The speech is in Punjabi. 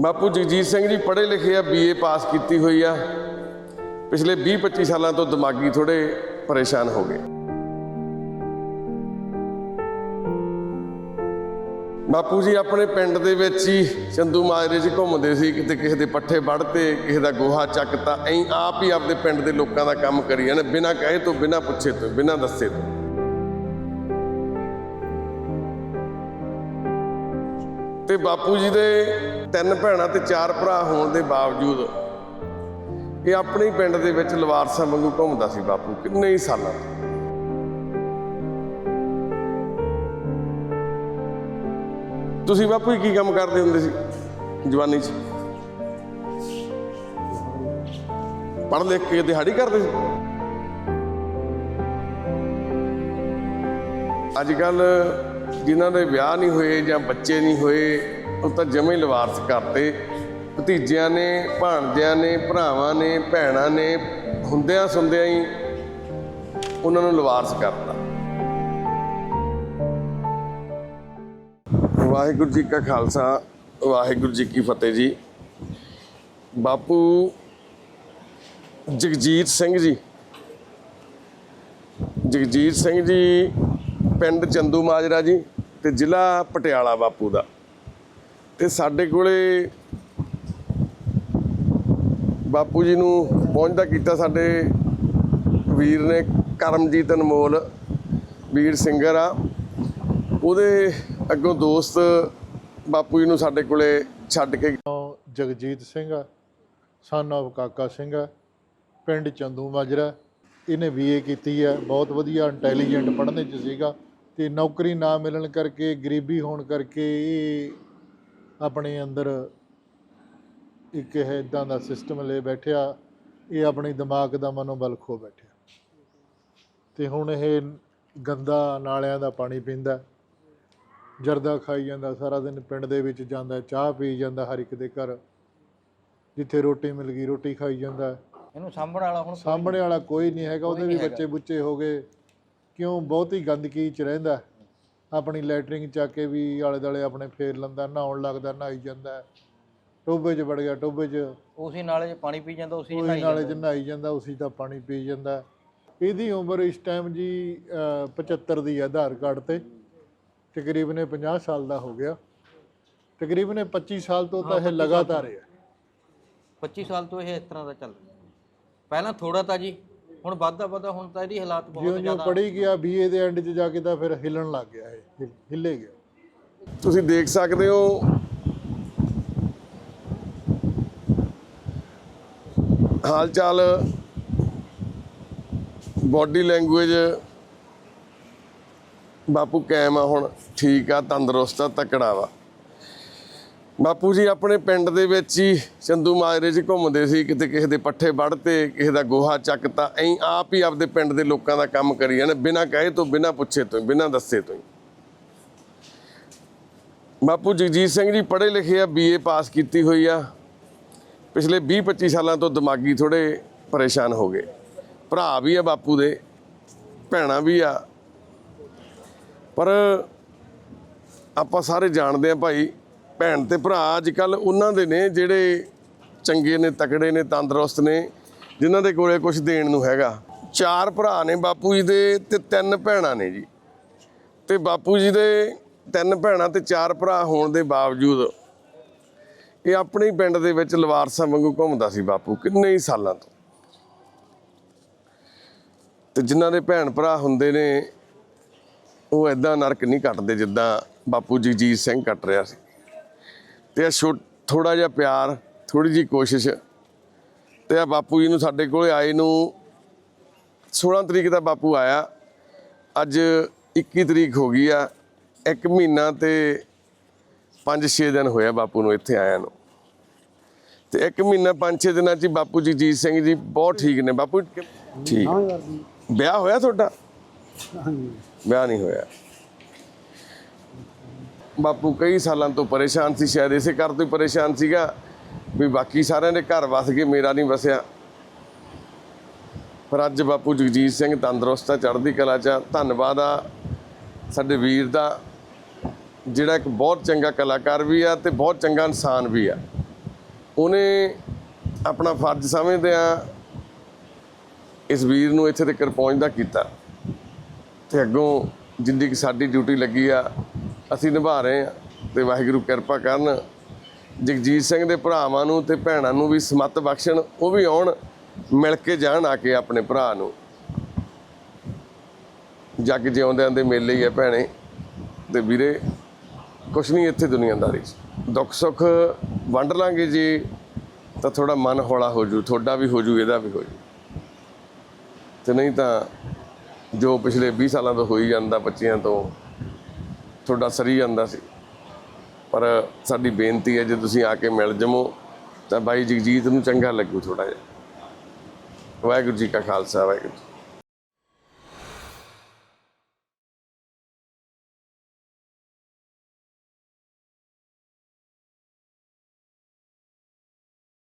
ਬਾਪੂ ਜਗਜੀਤ ਸਿੰਘ ਜੀ ਪੜ੍ਹੇ ਲਿਖੇ ਆ ਬੀਏ ਪਾਸ ਕੀਤੀ ਹੋਈ ਆ। ਪਿਛਲੇ 20-25 ਸਾਲਾਂ ਤੋਂ ਦਿਮਾਗੀ ਥੋੜੇ ਪਰੇਸ਼ਾਨ ਹੋ ਗਏ। ਬਾਪੂ ਜੀ ਆਪਣੇ ਪਿੰਡ ਦੇ ਵਿੱਚ ਹੀ ਚੰਦੂ ਮਾਜਰੇ 'ਚ ਘੁੰਮਦੇ ਸੀ, ਕਿਤੇ ਕਿਸੇ ਦੇ ਪੱਠੇ ਵੱਢਤੇ ਕਿਸੇ ਦਾ ਗੋਹਾ ਚੱਕਤਾ। ਐਂ ਆਪ ਹੀ ਆਪਦੇ ਪਿੰਡ ਦੇ ਲੋਕਾਂ ਦਾ ਕੰਮ ਕਰੀ ਜਾਂਦੇ, ਬਿਨਾਂ ਕਹੇ ਤੋਂ, ਬਿਨਾਂ ਪੁੱਛੇ ਤੋਂ, ਬਿਨਾਂ ਦੱਸੇ ਤੋਂ। ਤੇ ਬਾਪੂ ਜੀ ਦੇ ਤਿੰਨ ਭੈਣਾਂ ਤੇ ਚਾਰ ਭਰਾ ਹੋਣ ਦੇ ਬਾਵਜੂਦ ਇਹ ਆਪਣੇ ਪਿੰਡ ਦੇ ਵਿੱਚ ਲਵਾਰਸਾਂ ਵਾਂਗੂ ਘੁੰਮਦਾ ਸੀ ਬਾਪੂ, ਕਿੰਨੇ ਹੀ ਸਾਲਾਂ ਤੋਂ। ਤੁਸੀਂ ਬਾਪੂ ਜੀ ਕੀ ਕੰਮ ਕਰਦੇ ਹੁੰਦੇ ਸੀ ਜਵਾਨੀ 'ਚ? ਪੜ੍ਹ ਲਿਖ ਕੇ ਦਿਹਾੜੀ ਕਰਦੇ ਸੀ? ਅੱਜ ਕੱਲ ਜਿਨ੍ਹਾਂ ਦੇ ਵਿਆਹ ਨਹੀਂ ਹੋਏ ਜਾਂ ਬੱਚੇ ਨਹੀਂ ਹੋਏ, ਉਹ ਤਾਂ ਜਮੇ ਹੀ ਲਵਾਰਸ ਕਰਤੇ। ਭਤੀਜਿਆਂ ਨੇ, ਭਾਣਜਿਆਂ ਨੇ, ਭਰਾਵਾਂ ਨੇ, ਭੈਣਾਂ ਨੇ, ਹੁੰਦਿਆਂ ਸੁੰਦਿਆਂ ਹੀ ਉਹਨਾਂ ਨੂੰ ਲਵਾਰਸ ਕਰਤਾ। ਵਾਹਿਗੁਰੂ ਜੀ ਕਾ ਖਾਲਸਾ, ਵਾਹਿਗੁਰੂ ਜੀ ਕੀ ਫਤਿਹ ਜੀ। ਬਾਪੂ ਜਗਜੀਤ ਸਿੰਘ ਜੀ। ਜਗਜੀਤ ਸਿੰਘ ਜੀ ਪਿੰਡ ਚੰਦੂ ਮਾਜਰਾ ਜੀ ਤੇ ਜ਼ਿਲ੍ਹਾ ਪਟਿਆਲਾ ਬਾਪੂ ਦਾ। ਤੇ ਸਾਡੇ ਕੋਲੇ ਬਾਪੂ ਜੀ ਨੂੰ ਪਹੁੰਚਦਾ ਕੀਤਾ ਸਾਡੇ ਵੀਰ ਨੇ ਕਰਮਜੀਤ ਅਨਮੋਲ, ਵੀਰ ਸਿੰਗਰ ਆ। ਉਹਦੇ ਅੱਗੋਂ ਦੋਸਤ ਬਾਪੂ ਜੀ ਨੂੰ ਸਾਡੇ ਕੋਲੇ ਛੱਡ ਕੇ ਜਗਜੀਤ ਸਿੰਘ ਆ ਸਨ of ਕਾਕਾ ਸਿੰਘ ਆ, ਪਿੰਡ ਚੰਦੂ ਮਾਜਰਾ। ਇਹਨੇ ਬੀਏ ਕੀਤੀ ਹੈ ਬਹੁਤ ਵਧੀਆ ਇੰਟੈਲੀਜੈਂਟ ਪੜ੍ਹਨੇ ਚ ਸੀਗਾ। ਤੇ ਨੌਕਰੀ ਨਾ ਮਿਲਣ ਕਰਕੇ ਗਰੀਬੀ ਹੋਣ ਕਰਕੇ ਇਹ ਆਪਣੇ ਅੰਦਰ ਇੱਕ ਇਹ ਇਦਾਂ ਦਾ ਸਿਸਟਮ ਲੈ ਬੈਠਿਆ ਇਹ ਆਪਣੀ ਦਿਮਾਗ ਦਾ ਮਨੋਬਲ ਖੋ ਬੈਠਿਆ। ਤੇ ਹੁਣ ਇਹ ਗੰਦਾ ਨਾਲਿਆਂ ਦਾ ਪਾਣੀ ਪੀਂਦਾ ਜਰਦਾ ਖਾਈ ਜਾਂਦਾ ਸਾਰਾ ਦਿਨ ਪਿੰਡ ਦੇ ਵਿੱਚ ਜਾਂਦਾ ਚਾਹ ਪੀ ਜਾਂਦਾ ਹਰ ਇੱਕ ਦੇ ਘਰ ਜਿੱਥੇ ਰੋਟੀ ਮਿਲ ਗਈ ਰੋਟੀ ਖਾਈ ਜਾਂਦਾ। ਇਹਨੂੰ ਸਾਂਭਣ ਵਾਲਾ ਹੁਣ ਸਾਹਮਣੇ ਵਾਲਾ ਕੋਈ ਨਹੀਂ ਹੈਗਾ ਉਹਦੇ ਵੀ ਬੱਚੇ ਬੁੱਚੇ ਹੋ ਗਏ। ਕਿਉਂ ਬਹੁਤੀ ਗੰਦਗੀ ਚ ਰਹਿੰਦਾ ਆਪਣੀ ਲੈਟਰਿੰਗ ਚੱਕ ਕੇ ਵੀ ਆਲੇ ਦਾਲੇ ਆਪਣੇ ਫੇਰ ਲੈਂਦਾ ਨਹਾਉਣ ਲੱਗਦਾ ਨਹਾਈ ਜਾਂਦਾ ਟੋਬੇ 'ਚ ਵੜ ਗਿਆ ਟੋਬੇ 'ਚ ਉਸੇ ਨਾਲੇ 'ਚ ਪਾਣੀ ਪੀ ਜਾਂਦਾ ਉਸੇ 'ਚ ਨਹਾਈ ਨਾਲੇ 'ਚ ਜਾਂਦਾ ਨਹਾਈ ਜਾਂਦਾ ਉਸੇ ਦਾ ਪਾਣੀ ਪੀ ਜਾਂਦਾ ਇਹਦੀ ਉਮਰ ਇਸ ਟਾਈਮ ਜੀ ਅਹ, 75 ਦੀ ਹੈ ਆਧਾਰ ਕਾਰਡ ਤੇ। ਤਕਰੀਬਨ 50 ਸਾਲ ਦਾ ਹੋ ਗਿਆ। ਤਕਰੀਬਨ 25 ਸਾਲ ਤੋਂ ਤਾਂ ਇਹ ਲਗਾਤਾਰ ਹੈ। 25 ਸਾਲ ਤੋਂ ਇਹ ਇਸ ਤਰ੍ਹਾਂ ਦਾ ਚੱਲ ਰਿਹਾ। ਪਹਿਲਾਂ ਥੋੜਾ ਤਾਂ ਜੀ ਹੁਣ ਵੱਧਦਾ ਵੱਧਦਾ ਹੁਣ ਤਾਂ ਇਹਦੀ ਹਾਲਾਤ ਬਹੁਤ ਜਿਉਂ ਜਿਉਂ ਜ਼ਿਆਦਾ ਪੜ੍ਹੀ ਗਿਆ ਬੀਏ ਦੇ ਐਂਡ 'ਚ ਜਾ ਕੇ ਤਾਂ ਫਿਰ ਹਿੱਲਣ ਲੱਗ ਗਿਆ ਇਹ ਹਿ- ਹਿੱਲੇ ਗਿਆ। ਤੁਸੀਂ ਦੇਖ ਸਕਦੇ ਹੋ ਹਾਲ ਚਾਲ ਬਾਡੀ ਲੈਂਗੁਏਜ ਬਾਪੂ ਕਾਇਮ ਆ ਹੁਣ ਠੀਕ ਆ ਤੰਦਰੁਸਤ ਆ ਤਕੜਾ ਵਾ। ਬਾਪੂ ਜੀ, ਆਪਣੇ ਪਿੰਡ ਦੇ ਵਿੱਚ ਹੀ ਚੰਦੂ ਮਾਜਰੇ 'ਚ ਘੁੰਮਦੇ ਸੀ, ਕਿਤੇ ਕਿਸੇ ਦੇ ਪੱਠੇ ਵੱਢਤੇ, ਕਿਸੇ ਦਾ ਗੋਹਾ ਚੱਕਤਾ। ਐਂ ਆਪ ਹੀ ਆਪਦੇ ਪਿੰਡ ਦੇ ਲੋਕਾਂ ਦਾ ਕੰਮ ਕਰੀ ਜਾਂਦੇ, ਬਿਨਾਂ ਕਹੇ ਤੋਂ, ਬਿਨਾਂ ਪੁੱਛੇ ਤੋਂ, ਬਿਨਾਂ ਦੱਸੇ ਤੋਂ ਹੀ। ਬਾਪੂ ਜਗਜੀਤ ਸਿੰਘ ਜੀ ਪੜ੍ਹੇ ਲਿਖੇ ਆ ਬੀਏ ਪਾਸ ਕੀਤੀ ਹੋਈ ਆ। ਪਿਛਲੇ 20-25 ਸਾਲਾਂ ਤੋਂ ਦਿਮਾਗੀ ਥੋੜੇ ਪਰੇਸ਼ਾਨ ਹੋ ਗਏ। ਭਰਾ ਵੀ ਆ ਬਾਪੂ ਦੇ, ਭੈਣਾਂ ਵੀ ਆ। ਪਰ ਆਪਾਂ ਸਾਰੇ ਜਾਣਦੇ ਆ ਭਾਈ ਭੈਣ ਤੇ ਭਰਾ ਅੱਜ ਕੱਲ ਉਹਨਾਂ ਦੇ ਨੇ ਜਿਹੜੇ ਚੰਗੇ ਨੇ, ਤਕੜੇ ਨੇ, ਤੰਦਰੁਸਤ ਨੇ, ਜਿਨ੍ਹਾਂ ਦੇ ਕੋਲੇ ਕੁਝ ਦੇਣ ਨੂੰ ਹੈਗਾ। ਚਾਰ ਭਰਾ ਨੇ ਬਾਪੂ ਜੀ ਦੇ ਤੇ ਤਿੰਨ ਭੈਣਾਂ ਨੇ ਜੀ। ਤੇ ਬਾਪੂ ਜੀ ਦੇ ਤਿੰਨ ਭੈਣਾਂ ਤੇ ਚਾਰ ਭਰਾ ਹੋਣ ਦੇ ਬਾਵਜੂਦ ਇਹ ਆਪਣੇ ਹੀ ਪਿੰਡ ਦੇ ਵਿੱਚ ਲਵਾਰਸਾਂ ਵਾਂਗੂ ਘੁੰਮਦਾ ਸੀ ਬਾਪੂ ਕਿੰਨੇ ਹੀ ਸਾਲਾਂ ਤੋਂ। ਤੇ ਜਿਨ੍ਹਾਂ ਦੇ ਭੈਣ ਭਰਾ ਹੁੰਦੇ ਨੇ, ਉਹ ਐਦਾਂ ਨਰਕ ਨਹੀਂ ਕੱਟਦੇ ਜਿੱਦਾਂ ਬਾਪੂ ਜਗਜੀਤ ਸਿੰਘ ਕੱਟ ਰਿਹਾ ਸੀ। ਤੇ ਇਹ ਥੋੜਾ ਜਿਹਾ ਪਿਆਰ ਥੋੜੀ ਜੀ ਕੋਸ਼ਿਸ਼। ਤੇ ਆ ਬਾਪੂ ਜੀ ਨੂੰ ਸਾਡੇ ਕੋਲੇ ਆਏ ਨੂੰ 16 ਤਰੀਕ ਦਾ ਬਾਪੂ ਆਇਆ। ਅੱਜ 21 ਤਰੀਕ ਹੋ ਗਈ ਆ। ਇੱਕ ਮਹੀਨਾ ਤੇ 5-6 ਦਿਨ ਹੋਇਆ ਬਾਪੂ ਨੂੰ ਇੱਥੇ ਆਇਆ ਨੂੰ। ਤੇ ਇੱਕ ਮਹੀਨਾ 5-6 ਦਿਨਾਂ ਚ ਬਾਪੂ ਜੀ ਜੀਤ ਸਿੰਘ ਜੀ ਬਹੁਤ ਠੀਕ ਨੇ। ਬਾਪੂ ਠੀਕ। ਵਿਆਹ ਹੋਇਆ ਤੁਹਾਡਾ? ਵਿਆਹ ਨਹੀਂ ਹੋਇਆ। ਬਾਪੂ ਕਈ ਸਾਲਾਂ ਤੋਂ ਪਰੇਸ਼ਾਨ ਸੀ, ਸ਼ਾਇਦ ਇਸੇ ਕਰ ਤੋਂ ਹੀ ਪਰੇਸ਼ਾਨ ਸੀਗਾ ਵੀ ਬਾਕੀ ਸਾਰਿਆਂ ਦੇ ਘਰ ਵਸ ਗਏ ਮੇਰਾ ਨਹੀਂ ਵਸਿਆ। ਪਰ ਅੱਜ ਬਾਪੂ ਜਗਜੀਤ ਸਿੰਘ ਤੰਦਰੁਸਤ ਆ, ਚੜ੍ਹਦੀ ਕਲਾ ਚ ਧੰਨਵਾਦ ਆ ਸਾਡੇ ਵੀਰ ਦਾ, ਜਿਹੜਾ ਇੱਕ ਬਹੁਤ ਚੰਗਾ ਕਲਾਕਾਰ ਵੀ ਆ ਤੇ ਬਹੁਤ ਚੰਗਾ ਇਨਸਾਨ ਵੀ ਆ। ਉਹਨੇ ਆਪਣਾ ਫਰਜ਼ ਸਮਝਦਿਆਂ ਇਸ ਵੀਰ ਨੂੰ ਇੱਥੇ ਤੱਕ ਪਹੁੰਚਦਾ ਕੀਤਾ। ਤੇ ਅੱਗੋਂ ਜਿੰਨੀ ਕਿ ਸਾਡੀ ਡਿਊਟੀ ਲੱਗੀ ਆ ਅਸੀਂ ਨਿਭਾ ਰਹੇ ਹਾਂ ਤੇ ਵਾਹਿਗੁਰੂ ਕਿਰਪਾ ਕਰਨ। ਜਗਜੀਤ ਸਿੰਘ ਦੇ ਭਰਾਵਾਂ ਨੂੰ ਤੇ ਭੈਣਾਂ ਨੂੰ ਵੀ ਸਮੱਤ ਬਖਸ਼ਣ, ਉਹ ਵੀ ਆਉਣ, ਮਿਲ ਕੇ ਜਾਣ ਆ ਕੇ ਆਪਣੇ ਭਰਾ ਨੂੰ। ਜੱਗ ਜਿਉਂਦਿਆਂ ਦੇ ਮੇਲੇ ਹੀ ਆ ਭੈਣੇ ਤੇ ਵੀਰੇ, ਕੁਛ ਨਹੀਂ ਇੱਥੇ ਦੁਨੀਆਦਾਰੀ 'ਚ। ਦੁੱਖ ਸੁੱਖ ਵੰਡ ਲਾਂਗੇ ਜੀ, ਤਾਂ ਥੋੜਾ ਮਨ ਹੌਲਾ ਹੋ ਜੂ, ਤੁਹਾਡਾ ਵੀ ਹੋ ਜੂ, ਇਹਦਾ ਵੀ ਹੋ ਜੂ। ਤੇ ਨਹੀਂ ਤਾਂ ਜੋ ਪਿਛਲੇ 20 ਸਾਲਾਂ ਤੋਂ ਹੋਈ ਜਾਂਦਾ ਬੱਚਿਆਂ ਤੋਂ ਤੁਹਾਡਾ ਸਰੀ ਜਾਂਦਾ ਸੀ। ਪਰ ਸਾਡੀ ਬੇਨਤੀ ਹੈ, ਜੇ ਤੁਸੀਂ ਆ ਕੇ ਮਿਲ ਜਮੋ, ਤਾਂ ਬਾਈ ਜਗਜੀਤ ਨੂੰ ਚੰਗਾ ਲੱਗੂ ਥੋੜਾ ਜਿਹਾ। ਵਾਹਿਗੁਰੂ ਜੀ ਕਾ ਖਾਲਸਾ, ਵਾਹਿਗੁਰੂ ਜੀ